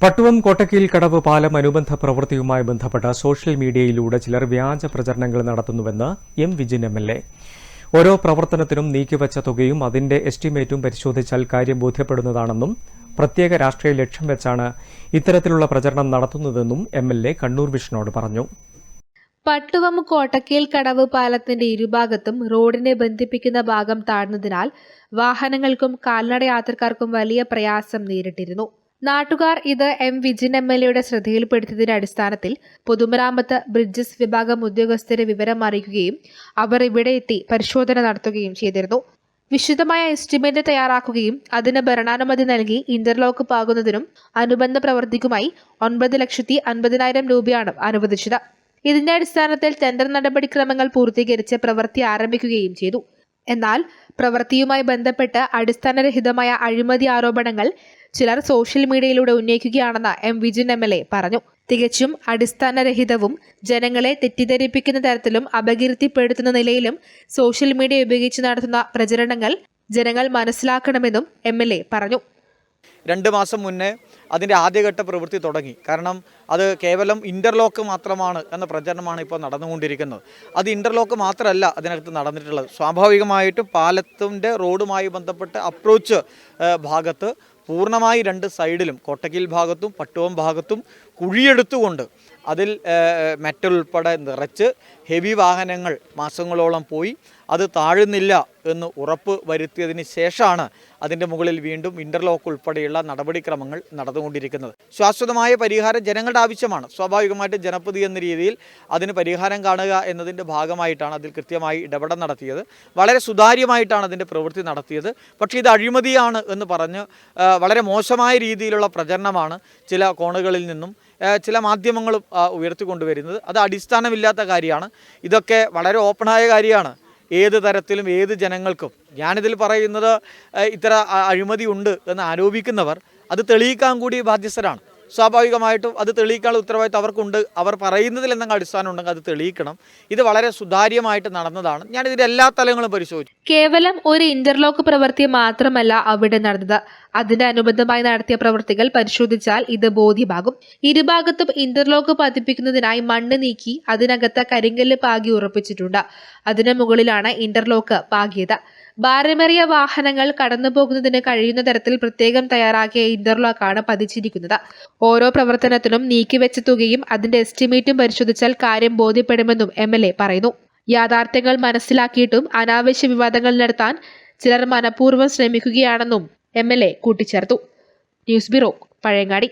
പട്ടുവം കോട്ടക്കീൽ കടവ് പാലം അനുബന്ധ പ്രവൃത്തിയുമായി ബന്ധപ്പെട്ട സോഷ്യൽ മീഡിയയിലൂടെ ചിലർ വ്യാജ പ്രചരണങ്ങൾ നടത്തുന്നുവെന്ന് എം വിജിൻ എം എൽ ഓരോ പ്രവർത്തനത്തിനും നീക്കിവച്ച തുകയും അതിന്റെ എസ്റ്റിമേറ്റും പരിശോധിച്ചാൽ കാര്യം ബോധ്യപ്പെടുന്നതാണെന്നും പ്രത്യേക രാഷ്ട്രീയ ലക്ഷ്യം വെച്ചാണ് ഇത്തരത്തിലുള്ള പ്രചരണം നടത്തുന്നതെന്നും എം എൽ എ കണ്ണൂർ വിഷ്ണുവോട് പറഞ്ഞു. പട്ടുവം കോട്ടക്കേൽ കടവ് പാലത്തിന്റെ ഇരുഭാഗത്തും റോഡിനെ ബന്ധിപ്പിക്കുന്ന ഭാഗം താഴ്ന്നതിനാൽ വാഹനങ്ങൾക്കും കാൽനട യാത്രക്കാർക്കും വലിയ പ്രയാസം നേരിട്ടിരുന്നു. നാട്ടുകാർ ഇത് എം വിജിൻ എം എൽ എയുടെ ശ്രദ്ധയിൽപ്പെടുത്തിയതിന്റെ അടിസ്ഥാനത്തിൽ പൊതുമരാമത്ത് ബ്രിഡ്ജസ് വിഭാഗം ഉദ്യോഗസ്ഥരെ വിവരം അറിയിക്കുകയും അവർ ഇവിടെ എത്തി പരിശോധന നടത്തുകയും ചെയ്തിരുന്നു. വിശദമായ എസ്റ്റിമേറ്റ് തയ്യാറാക്കുകയും അതിന് ഭരണാനുമതി നൽകി ഇന്റർലോക്ക് പാകുന്നതിനും അനുബന്ധ പ്രവൃത്തിക്കുമായി ഒൻപത് ലക്ഷത്തി അൻപതിനായിരം രൂപയാണ് അനുവദിച്ചത്. ഇതിന്റെ അടിസ്ഥാനത്തിൽ ടെൻഡർ നടപടിക്രമങ്ങൾ പൂർത്തീകരിച്ച് പ്രവൃത്തി ആരംഭിക്കുകയും ചെയ്തു. എന്നാൽ പ്രവൃത്തിയുമായി ബന്ധപ്പെട്ട് അടിസ്ഥാനരഹിതമായ അഴിമതി ആരോപണങ്ങൾ ചിലർ സോഷ്യൽ മീഡിയയിലൂടെ ഉന്നയിക്കുകയാണെന്ന് M Vijin M L A പറഞ്ഞു. തികച്ചും അടിസ്ഥാനരഹിതവും ജനങ്ങളെ തെറ്റിദ്ധരിപ്പിക്കുന്ന തരത്തിലും അപകീർത്തിപ്പെടുത്തുന്ന നിലയിലും സോഷ്യൽ മീഡിയ ഉപയോഗിച്ച് നടത്തുന്ന പ്രചരണങ്ങൾ ജനങ്ങൾ മനസ്സിലാക്കണമെന്നും എം പറഞ്ഞു. രണ്ട് മാസം മുന്നേ അതിന്റെ ആദ്യഘട്ട പ്രവൃത്തി തുടങ്ങി. കാരണം അത് കേവലം ഇന്റർലോക്ക് മാത്രമാണ് എന്ന പ്രചരണമാണ് ഇപ്പോൾ നടന്നുകൊണ്ടിരിക്കുന്നത്. അത് ഇന്റർലോക്ക് മാത്രമല്ല അതിനകത്ത് നടന്നിട്ടുള്ളത്. സ്വാഭാവികമായിട്ടും പാലത്തിന്റെ റോഡുമായി ബന്ധപ്പെട്ട് അപ്രോച്ച് ഭാഗത്ത് പൂർണമായി രണ്ട് സൈഡിലും കോട്ടക്കിൽ ഭാഗത്തും പട്ടുവം ഭാഗത്തും കുഴിയെടുത്തുകൊണ്ട് അതിൽ ഉൾപ്പെടെ നിറച്ച് ഹെവി വാഹനങ്ങൾ മാസങ്ങളോളം പോയി. അത് താഴുന്നില്ല എന്ന് ഉറപ്പ് വരുത്തിയതിന് ശേഷമാണ് അതിന്റെ മുകളിൽ വീണ്ടും ഇന്റർലോക്ക് ഉൾപ്പെടെയുള്ള നടപടിക്രമങ്ങൾ നടന്നുകൊണ്ടിരിക്കുന്നത്. ശാശ്വതമായ പരിഹാരം ജനങ്ങളുടെ ആവശ്യമാണ്. സ്വാഭാവികമായിട്ടും ജനപ്രതി എന്ന രീതിയിൽ അതിന് പരിഹാരം കാണുക എന്നതിന്റെ ഭാഗമായിട്ടാണ് അതിൽ കൃത്യമായി ഇടപെടൽ നടത്തിയത്. വളരെ സുതാര്യമായിട്ടാണ് അതിന്റെ പ്രവൃത്തി നടത്തിയത്. പക്ഷേ ഇത് അഴിമതിയാണ് എന്ന് പറഞ്ഞ് വളരെ മോശമായ രീതിയിലുള്ള പ്രചരണമാണ് ചില കോണുകളിൽ നിന്നും ചില മാധ്യമങ്ങളും ഉയർത്തിക്കൊണ്ടുവരുന്നത്. അത് അടിസ്ഥാനമില്ലാത്ത കാര്യമാണ്. ഇതൊക്കെ വളരെ ഓപ്പണായ കാര്യമാണ്. ഏത് തരത്തിലും ഏത് ജനങ്ങൾക്കും. ഞാനിതിൽ പറയുന്നത് ഇത്ര അഴിമതി ഉണ്ട് എന്ന് ആരോപിക്കുന്നവർ അത് തെളിയിക്കാൻ കൂടി ബാധ്യസ്ഥരാണ്. സ്വാഭാവികമായിട്ടും അത് തെളിയിക്കാനുള്ള ഉത്തരവാദിത്വം അവർക്കുണ്ട്. അവർ പറയുന്നതിൽ എന്തെങ്കിലും അടിസ്ഥാനം ഉണ്ടെങ്കിൽ അത് തെളിയിക്കണം. ഇത് വളരെ സുതാര്യമായിട്ട് നടന്നതാണ്. ഞാൻ ഇതിന്റെ എല്ലാ തലങ്ങളും പരിശോധിച്ചു. കേവലം ഒരു ഇന്റർലോക്ക് പ്രവൃത്തി മാത്രമല്ല അവിടെ നടന്നത്. അതിന്റെ അനുബന്ധമായി നടത്തിയ പ്രവൃത്തികൾ പരിശോധിച്ചാൽ ഇത് ബോധ്യമാകും. ഇരുഭാഗത്തും ഇന്റർലോക്ക് പതിപ്പിക്കുന്നതിനായി മണ്ണ് നീക്കി അതിനകത്ത് കരിങ്കല്ല് പാകി ഉറപ്പിച്ചിട്ടുണ്ട്. അതിനു മുകളിലാണ് ഇന്റർലോക്ക് പാകിയത്. ഭാരമേറിയ വാഹനങ്ങൾ കടന്നു പോകുന്നതിന് കഴിയുന്ന തരത്തിൽ പ്രത്യേകം തയ്യാറാക്കിയ ഇന്റർലോക്കാണ് പതിച്ചിരിക്കുന്നത്. ഓരോ പ്രവർത്തനത്തിനും നീക്കിവെച്ച തുകയും അതിന്റെ എസ്റ്റിമേറ്റും പരിശോധിച്ചാൽ കാര്യം ബോധ്യപ്പെടുമെന്നും എ പറയുന്നു. യാഥാർത്ഥ്യങ്ങൾ മനസ്സിലാക്കിയിട്ടും അനാവശ്യ വിവാദങ്ങൾ നടത്താൻ ചിലർ മനഃപൂർവം ശ്രമിക്കുകയാണെന്നും എം എൽ എ കൂട്ടിച്ചേർത്തു. News bureau Pazhayangadi.